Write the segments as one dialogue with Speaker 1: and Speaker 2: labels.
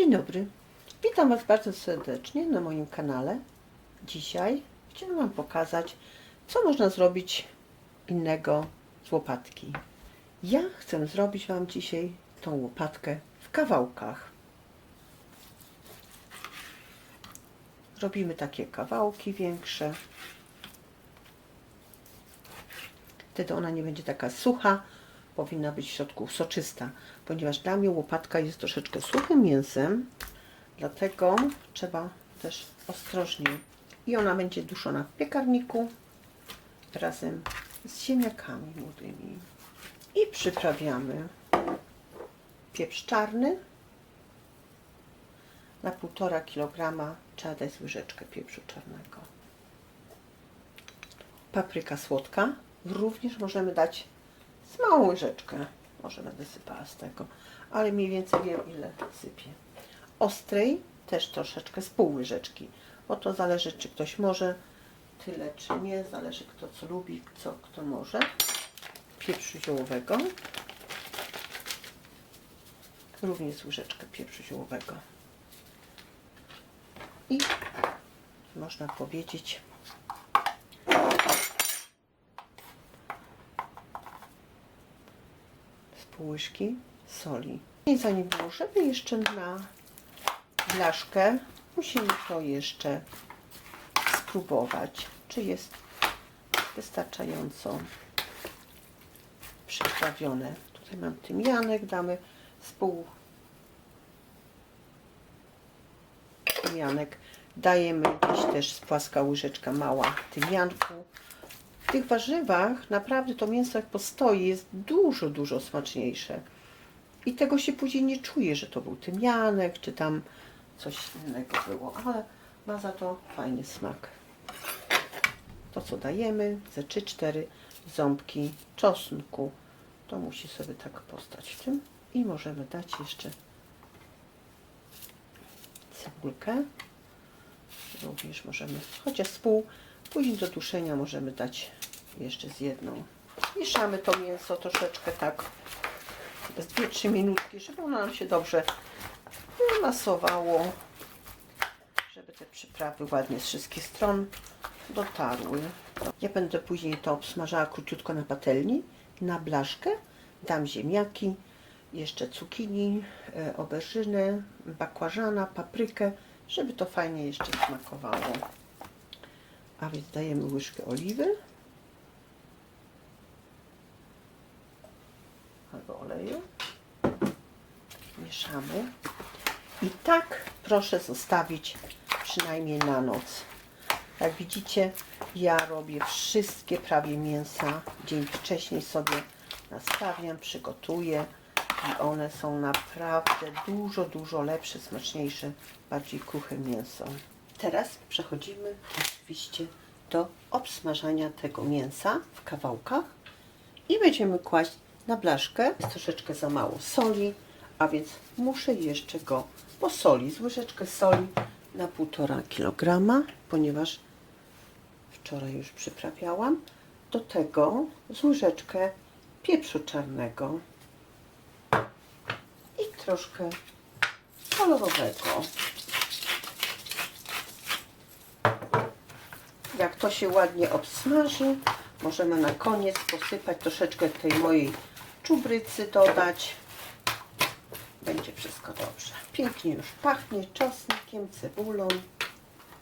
Speaker 1: Dzień dobry. Witam Was bardzo serdecznie na moim kanale. Dzisiaj chciałam Wam pokazać, co można zrobić innego z łopatki. Ja chcę zrobić Wam dzisiaj tą łopatkę w kawałkach. Robimy takie kawałki większe. Wtedy ona nie będzie taka sucha, powinna być w środku soczysta, ponieważ dla mnie łopatka jest troszeczkę suchym mięsem, dlatego trzeba też ostrożnie. I ona będzie duszona w piekarniku razem z ziemniakami młodymi. I przyprawiamy pieprz czarny. Na 1,5 kg trzeba dać łyżeczkę pieprzu czarnego. Papryka słodka. Również możemy dać z małą łyżeczkę. Może będę sypała z tego, ale mniej więcej wiem ile sypię. Ostrej też troszeczkę z pół łyżeczki, bo to zależy czy ktoś może tyle czy nie, zależy kto co lubi, co kto może. Pieprzu ziołowego. Również łyżeczkę pieprzu ziołowego. I można powiedzieć z pół łyżki soli. I zanim włożymy jeszcze na blaszkę, musimy to jeszcze spróbować, czy jest wystarczająco przyprawione. Tutaj mam tymianek, damy z pół tymianek. Dajemy gdzieś też z płaska łyżeczka mała tymianku. W tych warzywach naprawdę to mięso jak postoi jest dużo, dużo smaczniejsze. I tego się później nie czuje, że to był tymianek, czy tam coś innego było, ale ma za to fajny smak. To co dajemy, ze 3-4 ząbki czosnku. To musi sobie tak postać w tym. I możemy dać jeszcze cebulkę. Również możemy, chociaż z pół, później do duszenia możemy dać jeszcze z jedną. Mieszamy to mięso troszeczkę tak z 2-3 minutki, żeby ono nam się dobrze masowało, żeby te przyprawy ładnie z wszystkich stron dotarły. Ja będę później to obsmażała króciutko na patelni, na blaszkę. Dam ziemniaki, jeszcze cukinii, e, oberżynę, bakłażana, paprykę, żeby to fajnie jeszcze smakowało. A więc dajemy łyżkę oliwy albo oleju. I tak proszę zostawić przynajmniej na noc. Jak widzicie, ja robię wszystkie prawie mięsa. Dzień wcześniej sobie nastawiam, przygotuję i one są naprawdę dużo, dużo lepsze, smaczniejsze, bardziej kruche mięso. Teraz przechodzimy oczywiście do obsmażania tego mięsa w kawałkach i będziemy kłaść na blaszkę. Jest troszeczkę za mało soli, a więc muszę jeszcze go posolić. Łyżeczkę soli na 1,5 kg, ponieważ wczoraj już przyprawiałam. Do tego z łyżeczkę pieprzu czarnego i troszkę kolorowego. Jak to się ładnie obsmaży, możemy na koniec posypać troszeczkę tej mojej czubrycy dodać. Będzie wszystko dobrze. Pięknie już pachnie czosnkiem, cebulą.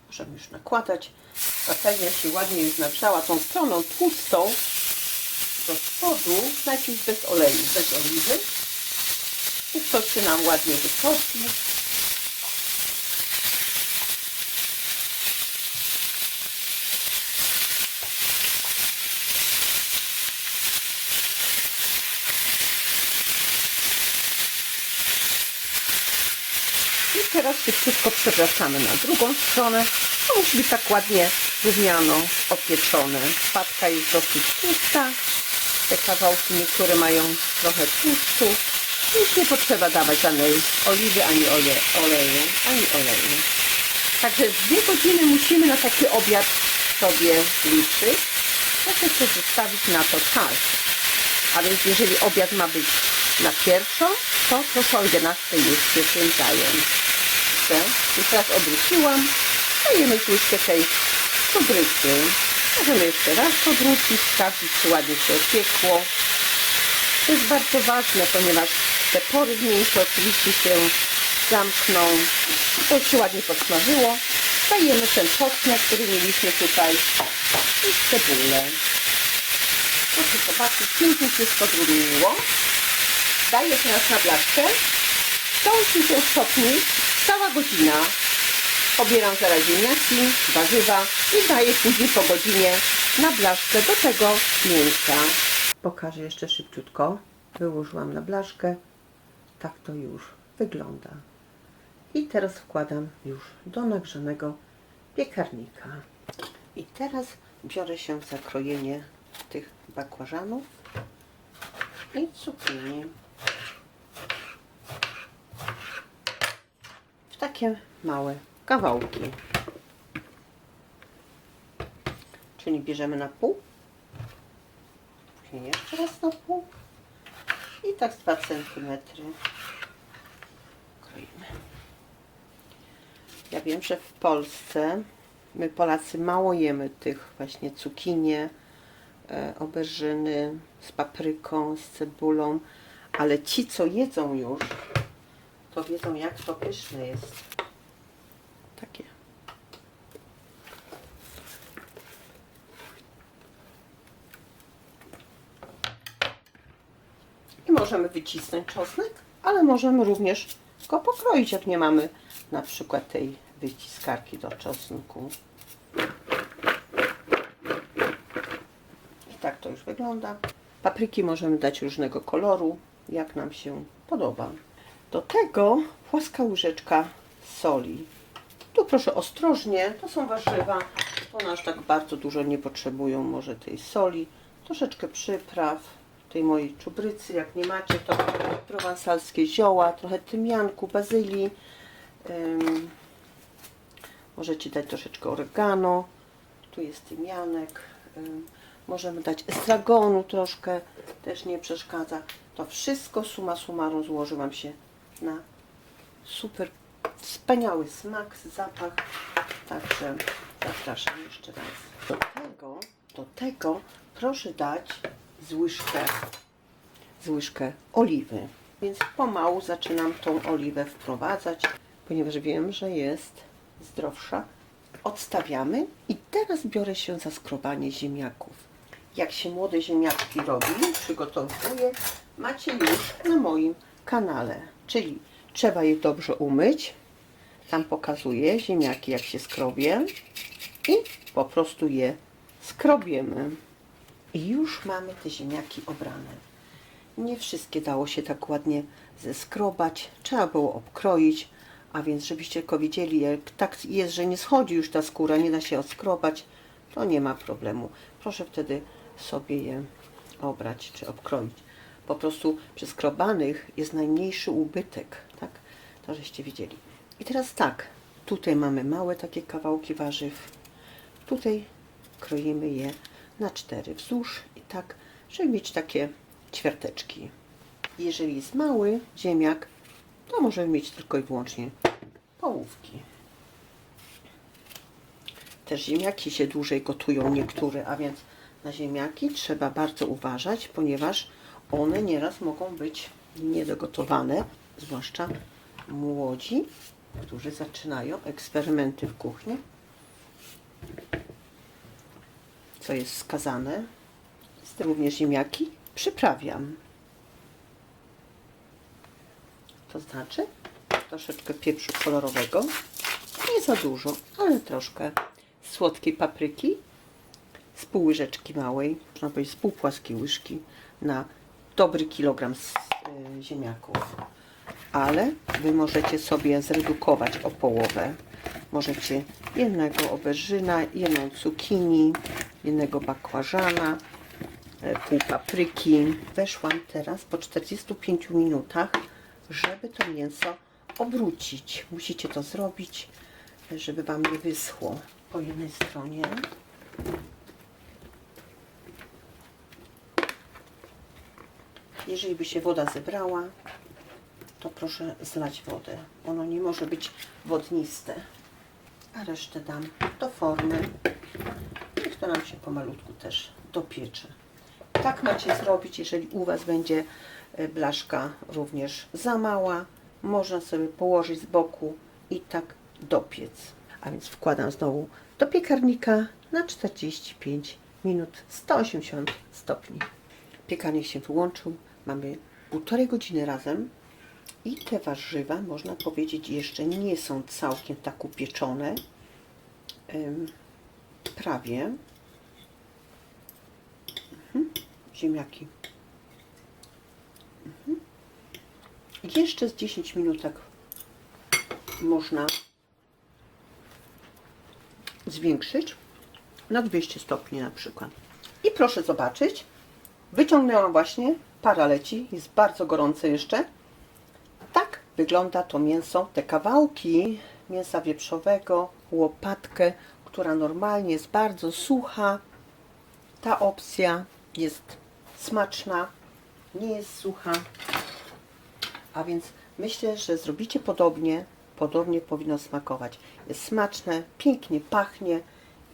Speaker 1: Możemy już nakładać. Patelnia się ładnie już nagrzała tą stroną tłustą do spodu, najpierw bez oleju, bez oliwy. I to się nam ładnie wytopi. Teraz szybciutko przewracamy na drugą stronę. To musi być tak ładnie drewniano opieczone. Patka jest dosyć tłusta. Te kawałki niektóre mają trochę tłuszczu. Już nie potrzeba dawać żadnej oliwy, ani ole, oleju, ani oleju. Także dwie godziny musimy na taki obiad sobie liczyć. Proszę sobie zostawić na to czas. A więc jeżeli obiad ma być na pierwszą, to proszę o 11 już się tym blaszce, i teraz obróciłam, dajemy łyżkę tej czubrycy. Możemy jeszcze raz odwrócić, sprawdzić, czy ładnie się opiekło. To jest bardzo ważne, ponieważ te pory w mięsie oczywiście się zamkną. To się ładnie podsmażyło. Dajemy ten czosnek, który mieliśmy tutaj i cebulę. Proszę zobaczyć, pięknie wszystko zrówniło. Daję teraz na blaszkę. Kończy się stopni cała godzina. Pobieram zaraz ziemniaki, warzywa i daję później po godzinie na blaszkę do tego mięsa. Pokażę jeszcze szybciutko. Wyłożyłam na blaszkę. Tak to już wygląda. I teraz wkładam już do nagrzanego piekarnika. I teraz biorę się za krojenie tych bakłażanów i cukinii. Takie małe kawałki. Czyli bierzemy na pół. Później jeszcze raz na pół. I tak z 2 cm kroimy. Ja wiem, że w Polsce my Polacy mało jemy tych właśnie cukinie, e, oberżyny z papryką, z cebulą, ale ci, co jedzą już, to wiedzą, jak to pyszne jest. Takie. I możemy wycisnąć czosnek, ale możemy również go pokroić, jak nie mamy na przykład tej wyciskarki do czosnku. I tak to już wygląda. Papryki możemy dać różnego koloru, jak nam się podoba. Do tego płaska łyżeczka soli. Tu proszę ostrożnie, to są warzywa, one aż tak bardzo dużo nie potrzebują może tej soli. Troszeczkę przypraw, tej mojej czubrycy, jak nie macie, to prowansalskie zioła, trochę tymianku, bazylii. Możecie dać troszeczkę oregano, tu jest tymianek. Ym, możemy dać estragonu troszkę, też nie przeszkadza. To wszystko suma summarum złożyłam się na super wspaniały smak, zapach. Także zapraszam jeszcze raz. Do tego, do tego proszę dać z łyżkę, z łyżkę oliwy. Więc pomału zaczynam tą oliwę wprowadzać, ponieważ wiem, że jest zdrowsza. Odstawiamy i teraz biorę się za skrobanie ziemniaków. Jak się młode ziemniaczki robi, przygotowuję, macie już na moim kanale. Czyli trzeba je dobrze umyć. Tam pokazuję ziemniaki, jak się skrobie. I po prostu je skrobiemy. I już mamy te ziemniaki obrane. Nie wszystkie dało się tak ładnie zeskrobać. Trzeba było obkroić. A więc, żebyście tylko widzieli, jak tak jest, że nie schodzi już ta skóra, nie da się odskrobać, to nie ma problemu. Proszę wtedy sobie je obrać czy obkroić. Po prostu przy skrobanych jest najmniejszy ubytek, tak? To żeście widzieli. I teraz tak, tutaj mamy małe takie kawałki warzyw. Tutaj kroimy je na cztery wzdłuż i tak, żeby mieć takie ćwiarteczki. Jeżeli jest mały ziemniak, to możemy mieć tylko i wyłącznie połówki. Też ziemniaki się dłużej gotują niektóre, a więc na ziemniaki trzeba bardzo uważać, ponieważ one nieraz mogą być niedogotowane, zwłaszcza młodzi, którzy zaczynają eksperymenty w kuchni. Co jest skazane, jest również ziemniaki przyprawiam. To znaczy troszeczkę pieprzu kolorowego, nie za dużo, ale troszkę słodkiej papryki z pół łyżeczki małej, można powiedzieć z pół płaskiej łyżki na dobry kilogram z, y, ziemniaków. Ale Wy możecie sobie zredukować o połowę. Możecie jednego oberżyna, jedną cukinii, jednego bakłażana, e, pół papryki. Weszłam teraz po 45 minutach, żeby to mięso obrócić. Musicie to zrobić, żeby Wam nie wyschło po jednej stronie. Jeżeli by się woda zebrała, to proszę zlać wodę. Ono nie może być wodniste. A resztę dam do formy. Niech to nam się pomalutku też dopiecze. Tak macie zrobić, jeżeli u Was będzie e, blaszka również za mała. Można sobie położyć z boku i tak dopiec. A więc wkładam znowu do piekarnika na 45 minut 180 stopni. Piekarnik się wyłączył. Mamy półtorej godziny razem. I te warzywa, można powiedzieć, jeszcze nie są całkiem tak upieczone. Prawie. Mhm. Ziemniaki. Mhm. Jeszcze z 10 minutek można zwiększyć na 200 stopni na przykład. I proszę zobaczyć, wyciągnęłam właśnie, para leci, jest bardzo gorące jeszcze. Tak wygląda to mięso, te kawałki mięsa wieprzowego, łopatkę, która normalnie jest bardzo sucha. Ta opcja jest smaczna, nie jest sucha. A więc myślę, że zrobicie podobnie, podobnie powinno smakować. Jest smaczne, pięknie pachnie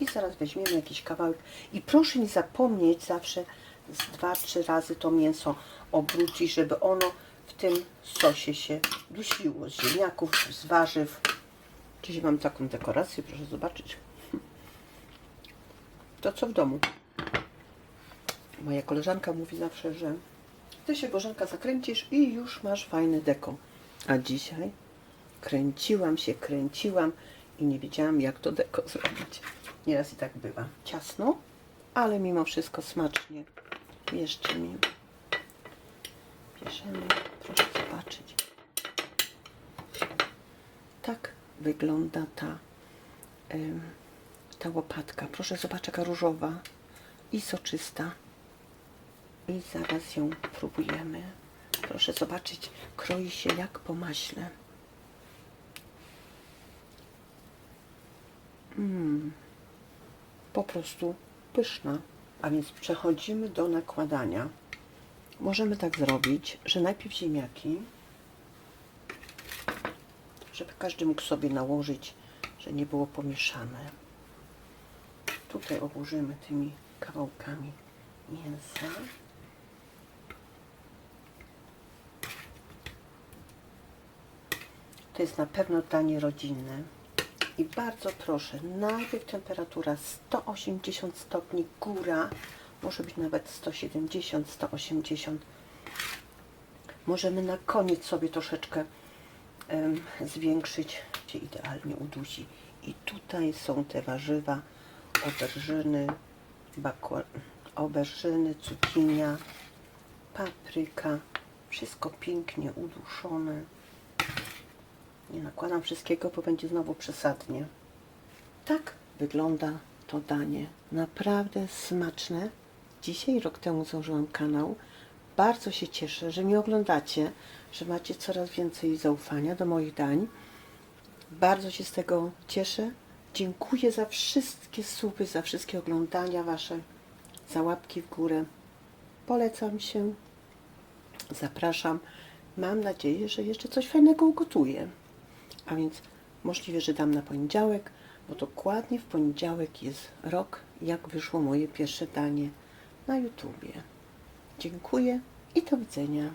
Speaker 1: i zaraz weźmiemy jakiś kawałek. I proszę nie zapomnieć zawsze z dwa, trzy razy to mięso obrócić, żeby ono w tym sosie się dusiło z ziemniaków, z warzyw. Dzisiaj mam taką dekorację, proszę zobaczyć. To co w domu. Moja koleżanka mówi zawsze, że ty się Bożenka zakręcisz i już masz fajny deko. A dzisiaj kręciłam się, kręciłam i nie wiedziałam jak to deko zrobić. Nieraz i tak bywa. Ciasno, ale mimo wszystko smacznie. Jeszcze mi. Bierzemy, proszę zobaczyć. Tak wygląda ta, ta łopatka. Proszę zobaczyć, jaka różowa i soczysta. I zaraz ją próbujemy. Proszę zobaczyć, kroi się jak po maśle. Mm. Po prostu pyszna. A więc przechodzimy do nakładania. Możemy tak zrobić, że najpierw ziemniaki, żeby każdy mógł sobie nałożyć, że nie było pomieszane. Tutaj obłożymy tymi kawałkami mięsa. To jest na pewno danie rodzinne. I bardzo proszę, najpierw temperatura 180 stopni, góra, może być nawet 170, 180. Możemy na koniec sobie troszeczkę em, zwiększyć, się idealnie udusi. I tutaj są te warzywa, oberżyny, bakła, oberżyny, cukinia, papryka, wszystko pięknie uduszone. Nie nakładam wszystkiego, bo będzie znowu przesadnie. Tak wygląda to danie. Naprawdę smaczne. Dzisiaj, rok temu założyłam kanał. Bardzo się cieszę, że mnie oglądacie, że macie coraz więcej zaufania do moich dań. Bardzo się z tego cieszę. Dziękuję za wszystkie suby, za wszystkie oglądania Wasze, za łapki w górę. Polecam się. Zapraszam. Mam nadzieję, że jeszcze coś fajnego ugotuję. A więc możliwe, że dam na poniedziałek, bo dokładnie w poniedziałek jest rok, jak wyszło moje pierwsze danie na YouTubie. Dziękuję i do widzenia.